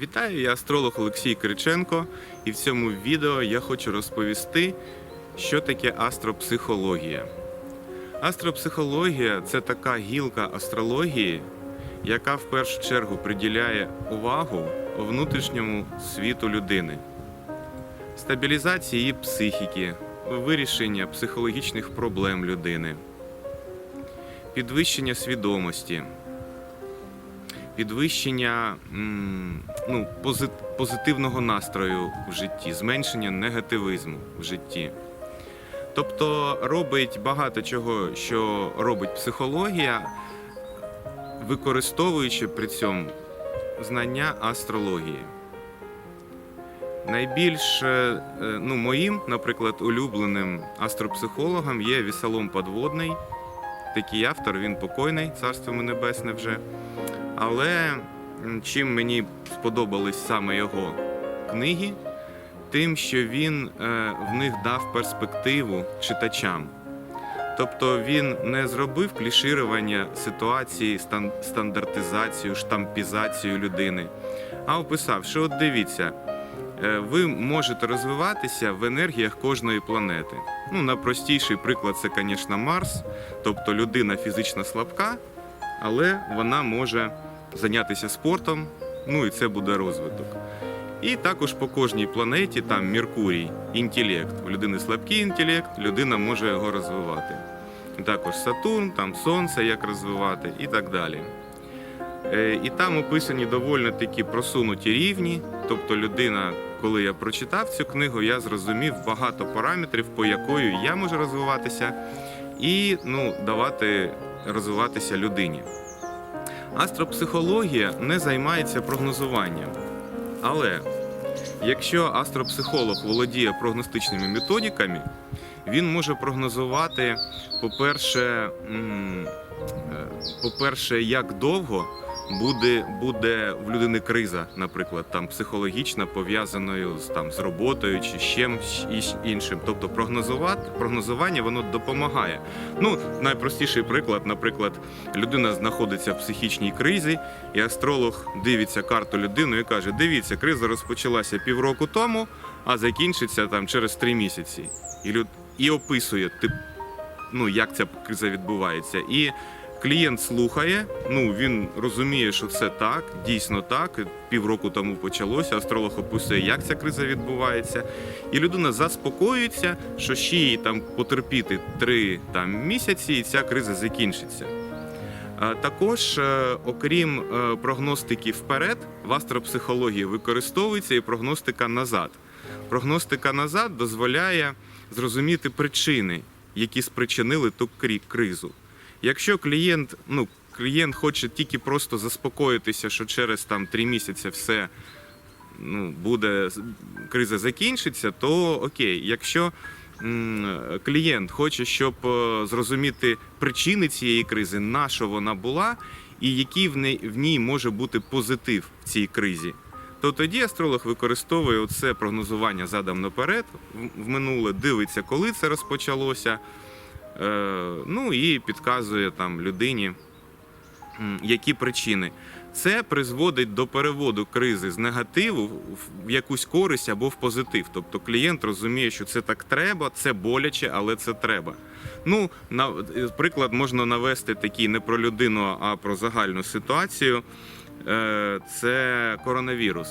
Вітаю, я астролог Олексій Кириченко, і в цьому відео я хочу розповісти, що таке астропсихологія. Астропсихологія це така гілка астрології, яка в першу чергу приділяє увагу внутрішньому світу людини, стабілізації її психіки, вирішення психологічних проблем людини, підвищення свідомості підвищення ну, позитивного настрою в житті, зменшення негативізму в житті. Тобто робить багато чого, що робить психологія, використовуючи при цьому знання астрології. Найбільш е, ну, моїм, наприклад, улюбленим астропсихологом є Вісалом Подводний. Такий автор, він покойний, царство небесне вже. Але чим мені сподобались саме його книги, тим, що він е, в них дав перспективу читачам. Тобто він не зробив кліширування ситуації, стан- стандартизацію, штампізацію людини, а описав, що от дивіться, ви можете розвиватися в енергіях кожної планети. Ну, найпростіший приклад це, звісно, Марс, тобто людина фізично слабка, але вона може зайнятися спортом, ну і це буде розвиток. І також по кожній планеті, там Меркурій, інтелект. У людини слабкий інтелект, людина може його розвивати. Також Сатурн, там Сонце, як розвивати і так далі. Е, І там описані доволі такі просунуті рівні. Тобто, людина, коли я прочитав цю книгу, я зрозумів багато параметрів, по якою я можу розвиватися, і ну, давати розвиватися людині. Астропсихологія не займається прогнозуванням. Але якщо астропсихолог володіє прогностичними методиками, він може прогнозувати, по-перше, е, по-перше, як довго буде, буде в людини криза, наприклад, там психологічна, пов'язаною з там з роботою чи з іншим. Тобто прогнозувати прогнозування воно допомагає. Ну, найпростіший приклад, наприклад, людина знаходиться в психічній кризі, і астролог дивиться карту людини і каже: дивіться, криза розпочалася півроку тому, а закінчиться там через три місяці. І люд і описує тип, ну як ця криза відбувається. І клієнт слухає, ну він розуміє, що це так, дійсно так. Півроку тому почалося. Астролог описує, як ця криза відбувається. І людина заспокоюється, що ще їй там потерпіти три там місяці, і ця криза закінчиться. Також, е, окрім е, прогностики вперед, в астропсихології використовується і прогностика назад. Прогностика назад дозволяє зрозуміти причини, які спричинили ту кризу. Якщо клієнт, ну, клієнт хоче тільки просто заспокоїтися, що через там три місяці все ну, буде криза закінчиться, то окей. Якщо клієнт хоче, щоб е, зрозуміти причини цієї кризи, на що вона була, і який в ній, може бути позитив в цій кризі, то тоді астролог використовує оце прогнозування задом наперед в минуле, дивиться, коли це розпочалося. Е, ну і підказує там людині, які причини. Це призводить до переводу кризи з негативу в- якусь користь або в позитив. Тобто клієнт розуміє, що це так треба, це боляче, але це треба. Ну, на е, можна навести такий не про людину, а про загальну ситуацію. Е, Це коронавірус.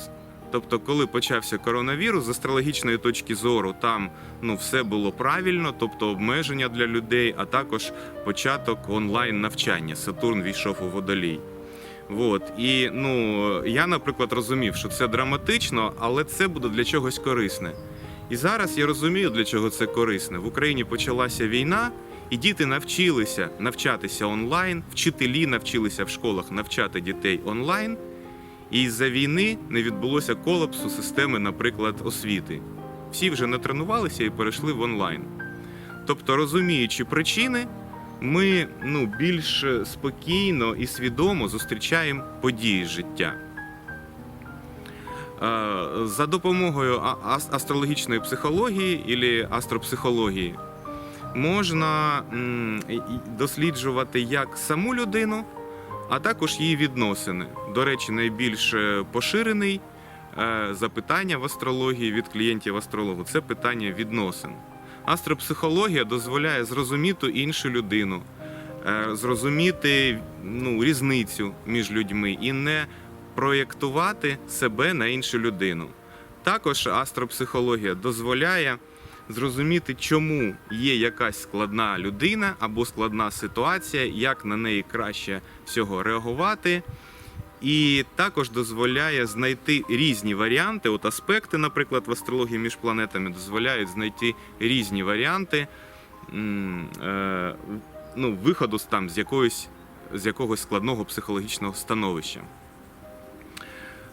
Тобто, коли почався коронавірус, з астрологічної точки зору, там ну все було правильно, тобто обмеження для людей, а також початок онлайн навчання. Сатурн війшов у водолій. От. І ну, я, наприклад, розумів, що це драматично, але це буде для чогось корисне. І зараз я розумію, для чого це корисне. В Україні почалася війна, і діти навчилися навчатися онлайн, вчителі навчилися в школах навчати дітей онлайн. І із-за війни не відбулося колапсу системи, наприклад, освіти. Всі вже не тренувалися і перейшли в онлайн. Тобто, розуміючи причини, ми ну, більш спокійно і свідомо зустрічаємо події життя. Е, За допомогою астрологічної психології або астропсихології можна досліджувати як саму людину, а також її відносини. До речі, найбільш е, поширений е, запитання в астрології від клієнтів астрологу це питання відносин. Астропсихологія дозволяє зрозуміти іншу людину, е, зрозуміти ну, різницю між людьми і не проєктувати себе на іншу людину. Також астропсихологія дозволяє зрозуміти, чому є якась складна людина або складна ситуація, як на неї краще всього реагувати. І також дозволяє знайти різні варіанти. От аспекти, наприклад, в астрології між планетами дозволяють знайти різні варіанти е, ну, виходу там з якоїсь з якогось складного психологічного становища.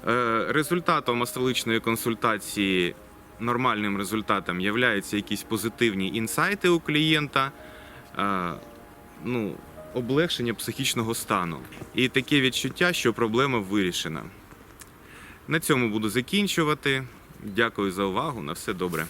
Е, Результатом астрологічної консультації нормальним результатом являються якісь позитивні інсайти у клієнта, е, ну, облегшення психічного стану. І таке відчуття, що проблема вирішена. На цьому буду закінчувати. Дякую за увагу. На все добре.